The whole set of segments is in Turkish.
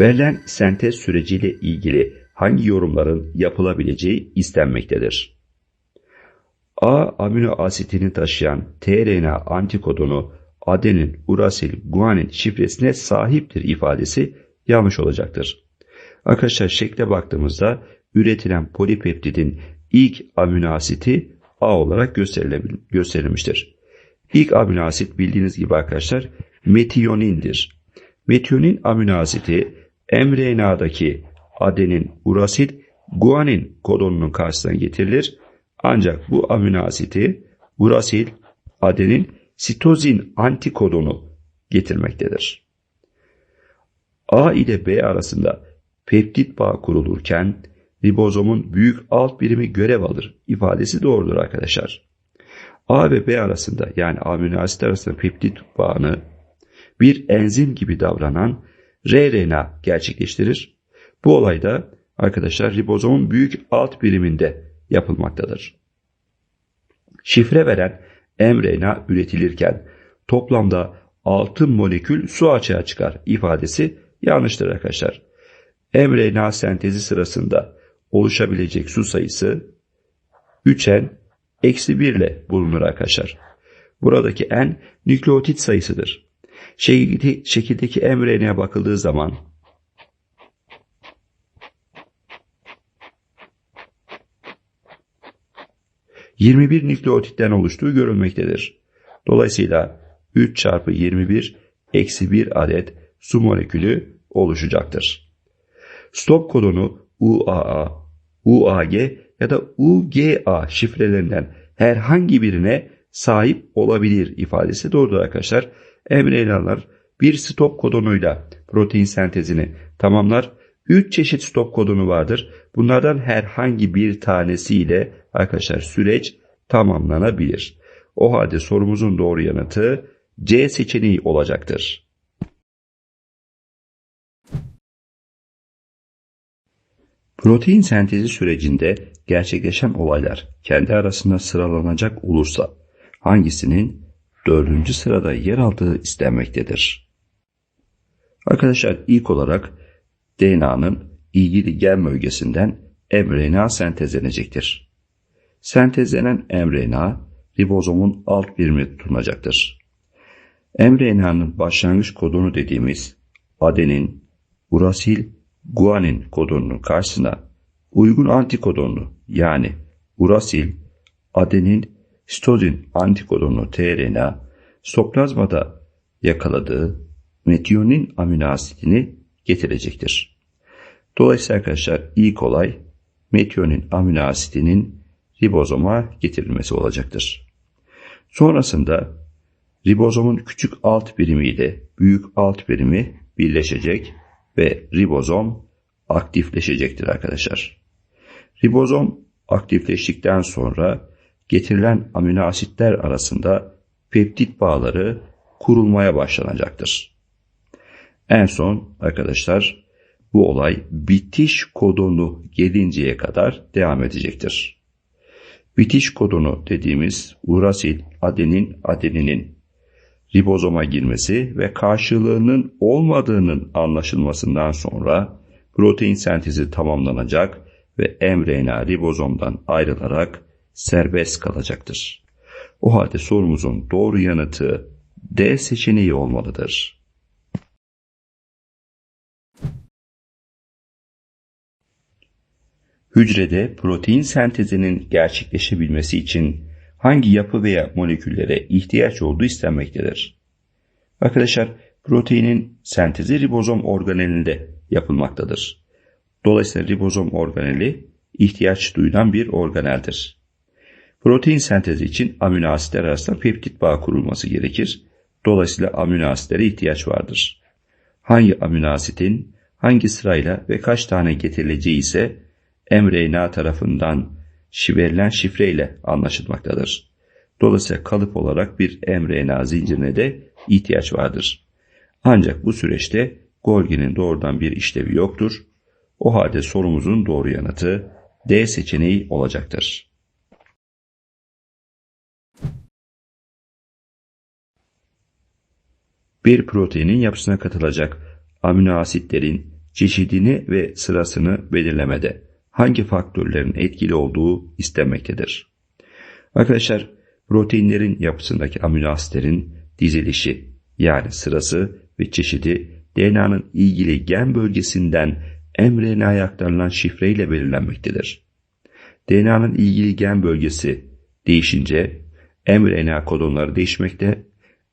Verilen sentez süreciyle ilgili hangi yorumların yapılabileceği istenmektedir. A amino asitini taşıyan tRNA antikodonu adenin, urasil, guanin şifresine sahiptir ifadesi yanlış olacaktır. Arkadaşlar şekle baktığımızda üretilen polipeptidin ilk amino asiti A olarak gösterilmiştir. İlk amino asit bildiğiniz gibi arkadaşlar metiyonindir. Metiyonin amino asiti mRNA'daki adenin, urasil, guanin kodonunun karşısına getirilir. Ancak bu amino asiti urasil, adenin, sitozin antikodonu getirmektedir. A ile B arasında peptit bağ kurulurken ribozomun büyük alt birimi görev alır ifadesi doğrudur arkadaşlar. A ve B arasında yani amino asit arasında peptit bağını bir enzim gibi davranan rRNA gerçekleştirir. Bu olayda arkadaşlar ribozomun büyük alt biriminde yapılmaktadır. Şifre veren mRNA üretilirken toplamda 6 molekül su açığa çıkar ifadesi yanlıştır arkadaşlar. mRNA sentezi sırasında oluşabilecek su sayısı 3n eksi 1 ile bulunur arkadaşlar. Buradaki n nükleotit sayısıdır. Şekildeki mRNA'ya bakıldığı zaman 21 nükleotitten oluştuğu görülmektedir. Dolayısıyla 3 çarpı 21 eksi 1 adet su molekülü oluşacaktır. Stop kodonu UAA, UAG ya da UGA şifrelerinden herhangi birine sahip olabilir ifadesi doğrudur arkadaşlar. mRNA'lar bir stop kodonuyla protein sentezini tamamlar. 3 çeşit stop kodonu vardır. Bunlardan herhangi bir tanesiyle arkadaşlar süreç tamamlanabilir. O halde sorumuzun doğru yanıtı C seçeneği olacaktır. Protein sentezi sürecinde gerçekleşen olaylar kendi arasında sıralanacak olursa hangisinin dördüncü sırada yer aldığı istenmektedir? Arkadaşlar ilk olarak DNA'nın ilgili gen bölgesinden mRNA sentezlenecektir. Sentezlenen mRNA ribozomun alt birimi tutunacaktır. mRNA'nın başlangıç kodonu dediğimiz adenin, urasil, guanin kodonunun karşısına uygun antikodonlu yani urasil, adenin, sitozin antikodonlu tRNA stoplazmada yakaladığı metiyonin amino asitini getirecektir. Dolayısıyla arkadaşlar ilk olay metiyonin amino asitinin ribozoma getirilmesi olacaktır. Sonrasında ribozomun küçük alt birimi ile büyük alt birimi birleşecek ve ribozom aktifleşecektir arkadaşlar. Ribozom aktifleştikten sonra getirilen amino asitler arasında peptit bağları kurulmaya başlanacaktır. En son arkadaşlar bu olay bitiş kodonu gelinceye kadar devam edecektir. Bitiş kodonu dediğimiz urasil adenin adeninin ribozoma girmesi ve karşılığının olmadığının anlaşılmasından sonra protein sentezi tamamlanacak ve mRNA ribozomdan ayrılarak serbest kalacaktır. O halde sorumuzun doğru yanıtı D seçeneği olmalıdır. Hücrede protein sentezinin gerçekleşebilmesi için hangi yapı veya moleküllere ihtiyaç olduğu istenmektedir. Arkadaşlar proteinin sentezi ribozom organelinde yapılmaktadır. Dolayısıyla ribozom organeli ihtiyaç duyulan bir organeldir. Protein sentezi için amino asitler arasında peptit bağ kurulması gerekir. Dolayısıyla amino asitlere ihtiyaç vardır. Hangi amino asitin hangi sırayla ve kaç tane getirileceği ise mRNA tarafından verilen şifreyle anlaşılmaktadır. Dolayısıyla kalıp olarak bir mRNA zincirine de ihtiyaç vardır. Ancak bu süreçte Golgi'nin doğrudan bir işlevi yoktur. O halde sorumuzun doğru yanıtı D seçeneği olacaktır. Bir proteinin yapısına katılacak amino asitlerin çeşidini ve sırasını belirlemede hangi faktörlerin etkili olduğu istenmektedir. Arkadaşlar proteinlerin yapısındaki amino asitlerin dizilişi yani sırası ve çeşidi DNA'nın ilgili gen bölgesinden mRNA'ya aktarılan şifreyle belirlenmektedir. DNA'nın ilgili gen bölgesi değişince mRNA kodonları değişmekte,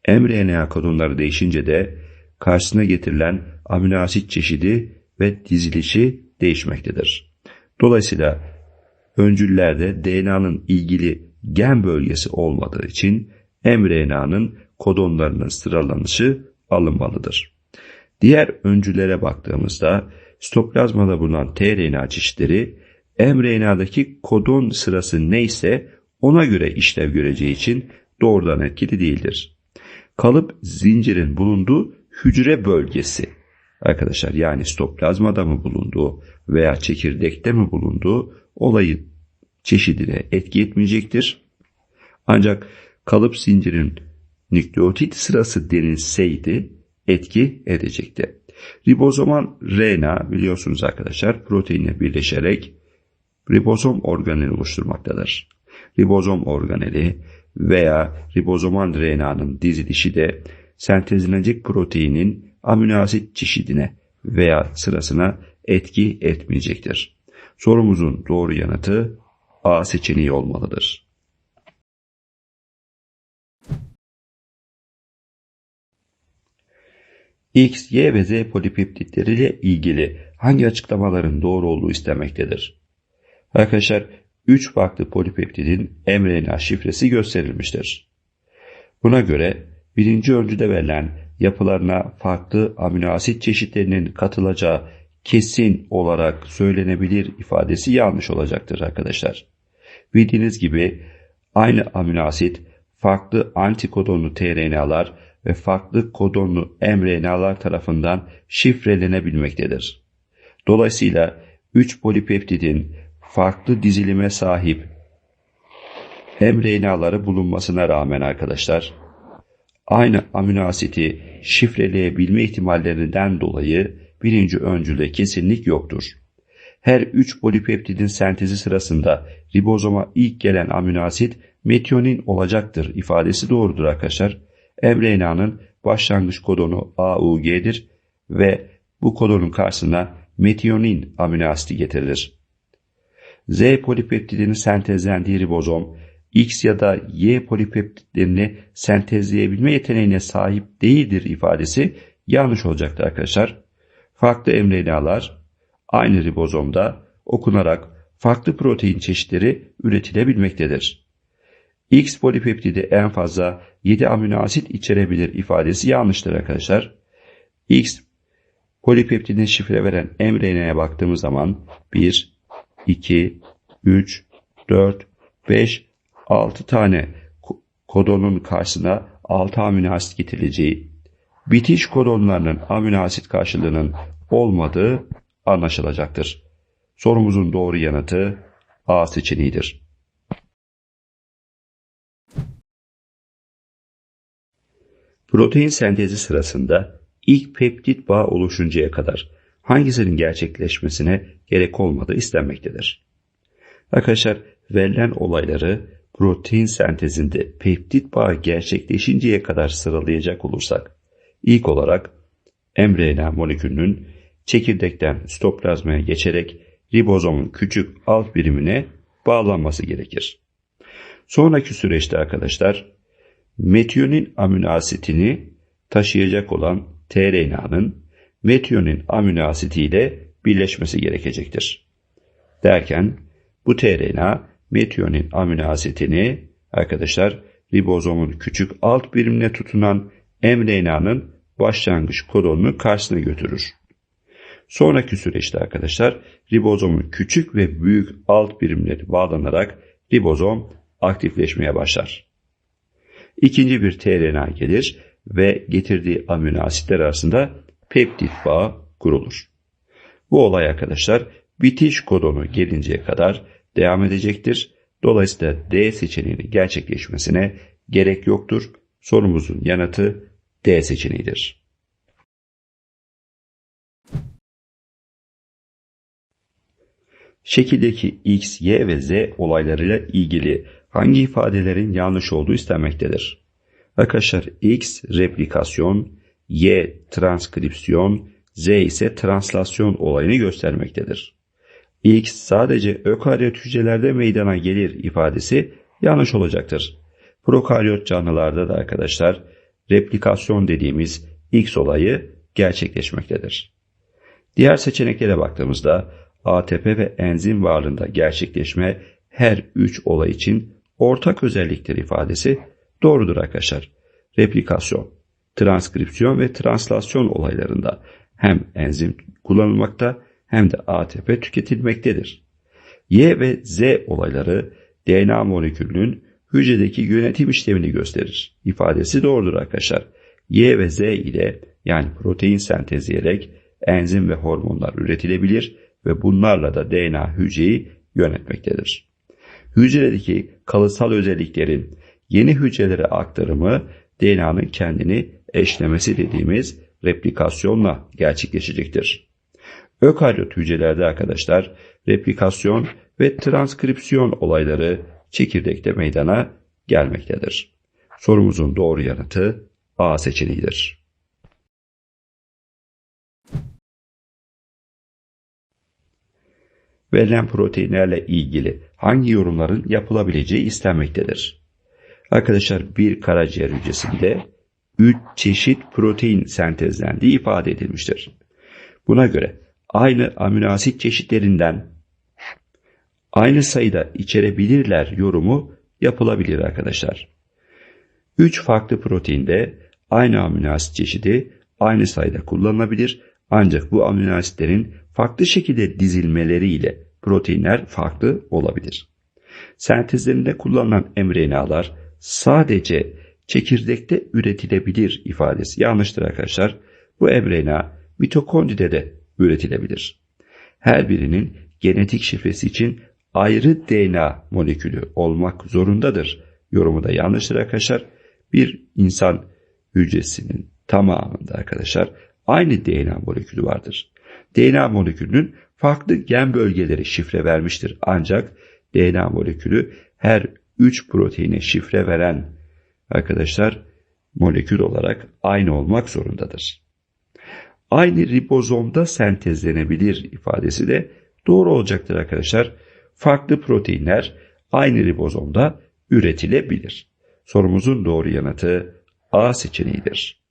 mRNA kodonları değişince de karşısına getirilen amino asit çeşidi ve dizilişi değişmektedir. Dolayısıyla öncüllerde DNA'nın ilgili gen bölgesi olmadığı için mRNA'nın kodonlarının sıralanışı alınmalıdır. Diğer öncülere baktığımızda stoplazmada bulunan tRNA çeşitleri mRNA'daki kodon sırası neyse ona göre işlev göreceği için doğrudan etkili değildir. Kalıp zincirin bulunduğu hücre bölgesi arkadaşlar yani stoplazmada mı bulunduğu veya çekirdekte mi bulunduğu olayı çeşidine etki etmeyecektir. Ancak kalıp zincirin nükleotit sırası denilseydi etki edecekti. Ribozoman RNA biliyorsunuz arkadaşlar proteinle birleşerek ribozom organeli oluşturmaktadır. Ribozom organeli veya ribozomal RNA'nın dizilişi de sentezlenecek proteinin amino asit çeşidine veya sırasına etki etmeyecektir. Sorumuzun doğru yanıtı A seçeneği olmalıdır. X, Y ve Z polipeptitleriyle ilgili hangi açıklamaların doğru olduğu istenmektedir? Arkadaşlar 3 farklı polipeptidin mRNA şifresi gösterilmiştir. Buna göre birinci öncüde verilen yapılarına farklı amino asit çeşitlerinin katılacağı kesin olarak söylenebilir ifadesi yanlış olacaktır arkadaşlar. Bildiğiniz gibi aynı amino asit farklı antikodonlu tRNA'lar ve farklı kodonlu mRNA'lar tarafından şifrelenebilmektedir. Dolayısıyla 3 polipeptidin farklı dizilime sahip mRNA'ları bulunmasına rağmen arkadaşlar aynı amino asiti şifreleyebilme ihtimallerinden dolayı birinci öncülde kesinlik yoktur. Her üç polipeptidin sentezi sırasında ribozoma ilk gelen amino asit metionin olacaktır ifadesi doğrudur arkadaşlar. mRNA'nın başlangıç kodonu AUG'dir ve bu kodonun karşısına metionin amino asiti getirilir. Z polipeptidinin sentezlendiği ribozom X ya da Y polipeptitlerini sentezleyebilme yeteneğine sahip değildir ifadesi yanlış olacaktır arkadaşlar. Farklı mRNA'lar aynı ribozomda okunarak farklı protein çeşitleri üretilebilmektedir. X polipeptidi en fazla 7 amino asit içerebilir ifadesi yanlıştır arkadaşlar. X polipeptidin şifre veren mRNA'ya baktığımız zaman 1, 2, 3, 4, 5, 6 tane kodonun karşısına 6 amino asit getirileceği, bitiş kodonlarının amino asit karşılığının olmadığı anlaşılacaktır. Sorumuzun doğru yanıtı A seçeneğidir. Protein sentezi sırasında ilk peptit bağ oluşuncaya kadar hangisinin gerçekleşmesine gerek olmadığı istenmektedir. Arkadaşlar verilen olayları protein sentezinde peptit bağı gerçekleşinceye kadar sıralayacak olursak ilk olarak mRNA molekülünün çekirdekten stoplazmaya geçerek ribozomun küçük alt birimine bağlanması gerekir. Sonraki süreçte arkadaşlar metionin amino asitini taşıyacak olan tRNA'nın metionin amino asitiyle birleşmesi gerekecektir. Derken bu tRNA metionin amino asitini arkadaşlar ribozomun küçük alt birimine tutunan mRNA'nın başlangıç kodonunu karşısına götürür. Sonraki süreçte arkadaşlar ribozomun küçük ve büyük alt birimleri bağlanarak ribozom aktifleşmeye başlar. İkinci bir tRNA gelir ve getirdiği amino asitler arasında peptit bağı kurulur. Bu olay arkadaşlar bitiş kodonu gelinceye kadar devam edecektir. Dolayısıyla D seçeneğinin gerçekleşmesine gerek yoktur. Sorumuzun yanıtı D seçeneğidir. Şekildeki X, Y ve Z olaylarıyla ilgili hangi ifadelerin yanlış olduğu istenmektedir? Arkadaşlar X replikasyon, Y transkripsiyon, Z ise translasyon olayını göstermektedir. X sadece ökaryot hücrelerde meydana gelir ifadesi yanlış olacaktır. Prokaryot canlılarda da arkadaşlar replikasyon dediğimiz X olayı gerçekleşmektedir. Diğer seçeneklere baktığımızda ATP ve enzim varlığında gerçekleşme her üç olay için ortak özelliktir ifadesi doğrudur arkadaşlar. Replikasyon, transkripsiyon ve translasyon olaylarında hem enzim kullanılmakta hem de ATP tüketilmektedir. Y ve Z olayları DNA molekülünün hücredeki yönetim işlemini gösterir. İfadesi doğrudur arkadaşlar. Y ve Z ile yani protein sentezleyerek enzim ve hormonlar üretilebilir ve bunlarla da DNA hücreyi yönetmektedir. Hücredeki kalıtsal özelliklerin yeni hücrelere aktarımı DNA'nın kendini eşlemesi dediğimiz replikasyonla gerçekleşecektir. Ökaryot hücrelerde arkadaşlar replikasyon ve transkripsiyon olayları çekirdekte meydana gelmektedir. Sorumuzun doğru yanıtı A seçeneğidir. Verilen proteinlerle ilgili hangi yorumların yapılabileceği istenmektedir. Arkadaşlar bir karaciğer hücresinde 3 çeşit protein sentezlendiği ifade edilmiştir. Buna göre aynı amino asit çeşitlerinden aynı sayıda içerebilirler yorumu yapılabilir arkadaşlar. 3 farklı proteinde aynı amino asit çeşidi aynı sayıda kullanılabilir ancak bu amino asitlerin farklı şekilde dizilmeleriyle proteinler farklı olabilir. Sentezlerinde kullanılan mRNA'lar sadece çekirdekte üretilebilir ifadesi yanlıştır arkadaşlar. Bu mRNA mitokondride de üretilebilir. Her birinin genetik şifresi için ayrı DNA molekülü olmak zorundadır. Yorumu da yanlıştır arkadaşlar. Bir insan hücresinin tamamında arkadaşlar aynı DNA molekülü vardır. DNA molekülünün farklı gen bölgeleri şifre vermiştir. Ancak DNA molekülü her 3 proteine şifre veren arkadaşlar molekül olarak aynı olmak zorundadır. Aynı ribozomda sentezlenebilir ifadesi de doğru olacaktır arkadaşlar. Farklı proteinler aynı ribozomda üretilebilir. Sorumuzun doğru yanıtı A seçeneğidir.